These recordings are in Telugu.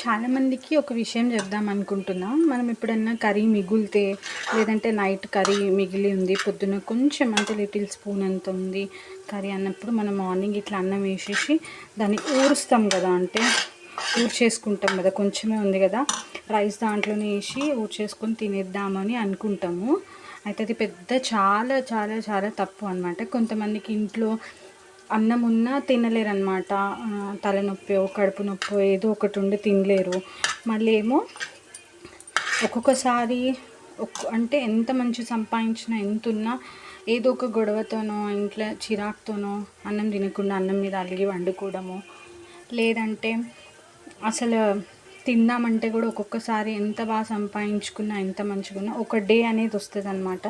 చాలామందికి ఒక విషయం చెప్దాం అనుకుంటున్నాం. మనం ఎప్పుడన్నా కర్రీ మిగిలితే లేదంటే నైట్ కర్రీ మిగిలి ఉంది పొద్దున కొంచెం అంటే లిటిల్ స్పూన్ అంత ఉంది కర్రీ అన్నప్పుడు మనం మార్నింగ్ ఇట్లా అన్నం వేసేసి దాన్ని ఊరుస్తాం కదా అంటే ఊర్చేసుకుంటాం కదా కొంచెమే ఉంది కదా రైస్ దాంట్లోనే వేసి ఊర్చేసుకొని తినేద్దామని అనుకుంటాము. అయితే అది పెద్ద చాలా చాలా చాలా తప్పు అనమాట కొంతమందికి ఇంట్లో అన్నం ఉన్నా తినలేరు అనమాట తలనొప్పి కడుపు నొప్పి ఏదో ఒకటి ఉండి తినలేరు. మళ్ళీ ఏమో ఒక్కొక్కసారి ఒక్ అంటే ఎంత మంచి సంపాదించినా ఎంత ఉన్నా ఏదో ఒక గొడవతోనో ఇంట్లో చిరాకుతోనో అన్నం తినకుండా అన్నం మీద అలిగి వండుకోవడము లేదంటే అసలు తిందామంటే కూడా ఒక్కొక్కసారి ఎంత బాగా సంపాదించుకున్నా ఎంత మంచిగా ఒక డే అనేది వస్తుంది అనమాట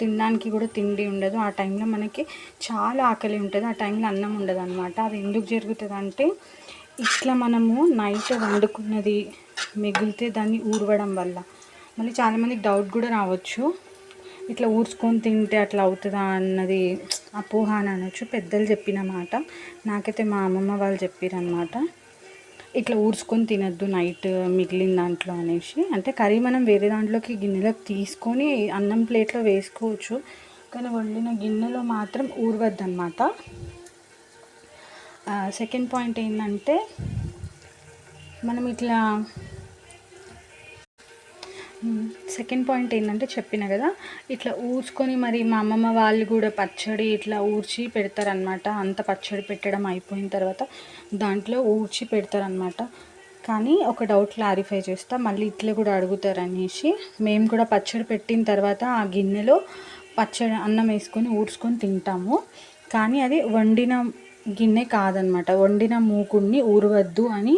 తినడానికి కూడా తిండి ఉండదు. ఆ టైంలో మనకి చాలా ఆకలి ఉంటుంది. ఆ టైంలో అన్నం ఉండదు అనమాట అది ఎందుకు జరుగుతుంది అంటే ఇట్లా మనము నైట్ వండుకున్నది మిగిలితే దాన్ని ఊరవడం వల్ల. మళ్ళీ చాలామందికి డౌట్ కూడా రావచ్చు. ఇట్లా ఊర్చుకొని తింటే అట్లా అవుతుందా అన్నది అపోహ అని అనొచ్చు. పెద్దలు చెప్పిన మాట. నాకైతే మా అమ్మమ్మ వాళ్ళు చెప్పారనమాట ఇట్లా ఊడ్చుకొని తినద్దు నైట్ మిగిలిన దాంట్లో అనేసి. అంటే కర్రీ మనం వేరే దాంట్లోకి గిన్నెలోకి తీసుకొని అన్నం ప్లేట్లో వేసుకోవచ్చు. కానీ వండిన గిన్నెలో మాత్రం ఊరవద్దు అనమాట సెకండ్ పాయింట్ ఏంటంటే మనం ఇట్లా సెకండ్ పాయింట్ ఏంటంటే చెప్పిన కదా ఇట్లా ఊడ్చుకొని మరి మా అమ్మమ్మ వాళ్ళు కూడా పచ్చడి ఇట్లా ఊడ్చి పెడతారనమాట అంత పచ్చడి పెట్టడం అయిపోయిన తర్వాత దాంట్లో ఊడ్చి పెడతారనమాట కానీ ఒక డౌట్ క్లారిఫై చేస్తా మళ్ళీ ఇట్లా కూడా అడుగుతారనేసి. మేము కూడా పచ్చడి పెట్టిన తర్వాత ఆ గిన్నెలో పచ్చడి అన్నం వేసుకొని ఊడ్చుకొని తింటాము. కానీ అది వండిన గిన్నె కాదనమాట వండిన మూకుడిని ఊరవద్దు అని